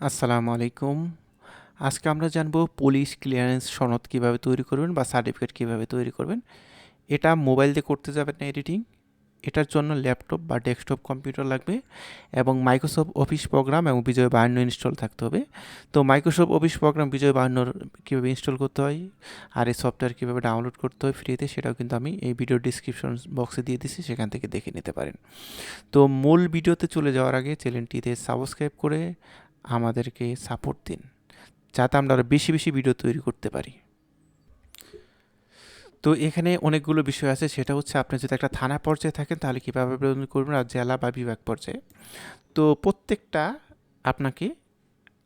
আসসালামু আলাইকুম। আজকে আমরা জানব পুলিশ ক্লিয়ারেন্স সনদ কীভাবে তৈরি করবেন বা সার্টিফিকেট কীভাবে তৈরি করবেন। এটা মোবাইল দিয়ে করতে যাবেন না এডিটিং এটার জন্য ল্যাপটপ বা ডেস্কটপ কম্পিউটার লাগবে এবং মাইক্রোসফট অফিস প্রোগ্রাম এবং বিজয় বাহান্ন ইনস্টল থাকতে হবে। তো মাইক্রোসফট অফিস প্রোগ্রাম বিজয় বাহান্নর কীভাবে ইনস্টল করতে হয় আর এই সফটওয়্যার কীভাবে ডাউনলোড করতে হয় ফ্রিতে সেটাও কিন্তু আমি এই ভিডিও ডিসক্রিপশন বক্সে দিয়ে দিচ্ছি সেখান থেকে দেখে নিতে পারেন। তো মূল ভিডিওতে চলে যাওয়ার আগে চ্যানেলটিতে সাবস্ক্রাইব করে আমাদেরকে সাপোর্ট দিন, যাতে আমরা আরও বেশি বেশি ভিডিও তৈরি করতে পারি। তো এখানে অনেকগুলো বিষয় আছে, সেটা হচ্ছে আপনি যদি একটা থানা পর্যায়ে থাকেন, তাহলে কীভাবে আবেদন করবেন? আর জেলা বা বিভাগ পর্যায়ে। তো প্রত্যেকটা আপনাকে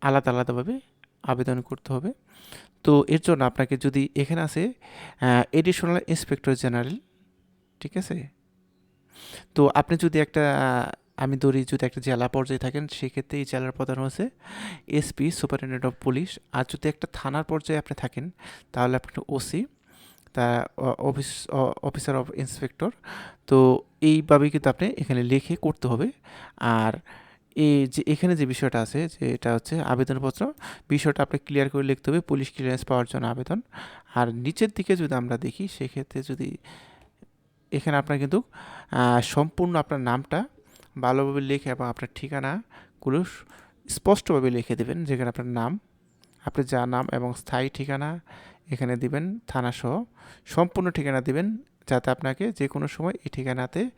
আলাদা, আলাদাভাবে আবেদন করতে হবে। তো এর জন্য আপনাকে যদি এখানে আছে এডিশনাল ইন্সপেক্টর জেনারেল ঠিক আছে? তো আপনি যদি একটা আমি ধরি যদি একটা জেলা পর্যায়ে থাকেন, সেক্ষেত্রে এই জেলার প্রধান হচ্ছে এসপি সুপারিনটেন্ডেন্ট অফ পুলিশ আর যদি একটা থানার পর্যায়ে আপনি থাকেন, তাহলে আপনি ওসি তা অফিস অফিসার অফ ইন্সপেক্টর। তো এইভাবেই কিন্তু আপনি এখানে লিখে করতে হবে। আর এই যে, এখানে যে বিষয়টা আছে, যে এটা হচ্ছে আবেদনপত্র, বিষয়টা আপনি ক্লিয়ার করে লিখতে হবে পুলিশ ক্লিয়ারেন্স পাওয়ার জন্য আবেদন। আর নিচের দিকে যদি আমরা দেখি, সেক্ষেত্রে যদি এখানে আপনার কিন্তু সম্পূর্ণ আপনার নামটা ভালোভাবে লিখে এবং আপনার ঠিকানাগুলো স্পষ্টভাবে লিখে দেবেন, যেখানে আপনার নাম, আপনার যা নাম এবং স্থায়ী ঠিকানা এখানে দিবেন, থানাসহ সম্পূর্ণ ঠিকানা দিবেন, যাতে আপনাকে যে কোনো সময় এই ঠিকানাতে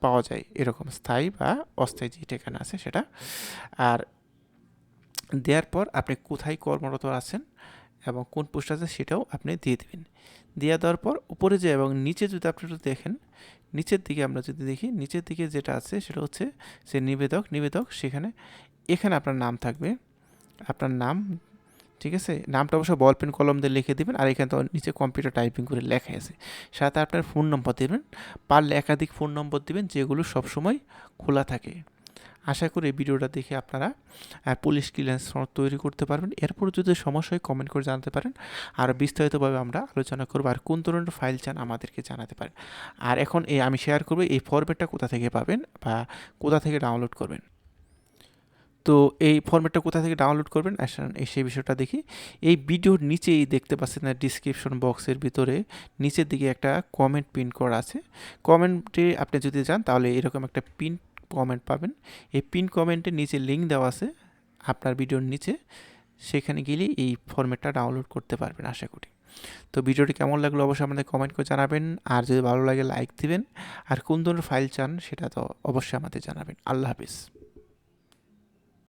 পাওয়া যায়। এরকম স্থায়ী বা অস্থায়ী যে ঠিকানা আছে সেটা। আর দেওয়ার পর আপনি কোথায় কর্মরত আছেন এবং কোন পোস্ট আছে সেটাও আপনি দিয়ে দেবেন। দিয়ে দেওয়ার পর উপরে যে এবং নিচে যদি আপনি একটু দেখেন, নিচের দিকে আমরা যদি দেখি, নিচের দিকে যেটা আছে সেটা হচ্ছে যে নিবেদক নিবেদক সেখানে, এখানে আপনার নাম থাকবে। আপনার নাম, ঠিক আছে? নামটা অবশ্য বল পেন কলম দিয়ে লিখে দেবেন আর এখানে তো নিচে কম্পিউটার টাইপিং করে লেখা আছে। সাথে আপনার ফোন নম্বর দেবেন। পারলে একাধিক ফোন নম্বর দেবেন যেগুলো সবসময় খোলা থাকে। আশা করি ভিডিওটা দেখে আপনারা পুলিশ ক্লিয়ারেন্স তৈরি করতে পারবেন। এরপর যদি সমস্যা হয় কমেন্ট করে জানাতে পারেন। আর বিস্তারিতভাবে আমরা আলোচনা করব আর কোন ধরনের ফাইল চান আমাদেরকে জানাতে পারেন। আর এখন এই আমি শেয়ার করব এই ফরম্যাটটা কোথা থেকে পাবেন বা কোথা থেকে ডাউনলোড করবেন। তো এই ফর্মেটটা কোথা থেকে ডাউনলোড করবেন? সেই বিষয়টা দেখি। এই ভিডিওর নিচেই দেখতে পাচ্ছেন না ডিসক্রিপশন বক্সের ভিতরে, নিচের দিকে একটা কমেন্ট পিন করা আছে। কমেন্টে আপনি যদি যান তাহলে এরকম একটা পিন কমেন্ট পাবেন। এই পিন কমেন্টের নিচে লিঙ্ক দেওয়া আছে, আপনার ভিডিওর নিচে। সেখানে গেলে এই ফর্মেটটা ডাউনলোড করতে পারবেন আশা করি। তো ভিডিওটি কেমন লাগল অবশ্যই আমাদের কমেন্ট করে জানাবেন। আর যদি ভালো লাগে লাইক দিবেন। আর কোন ধরনের ফাইল চান, সেটা তো অবশ্যই আমাদের জানাবেন। আল্লাহ হাফিজ।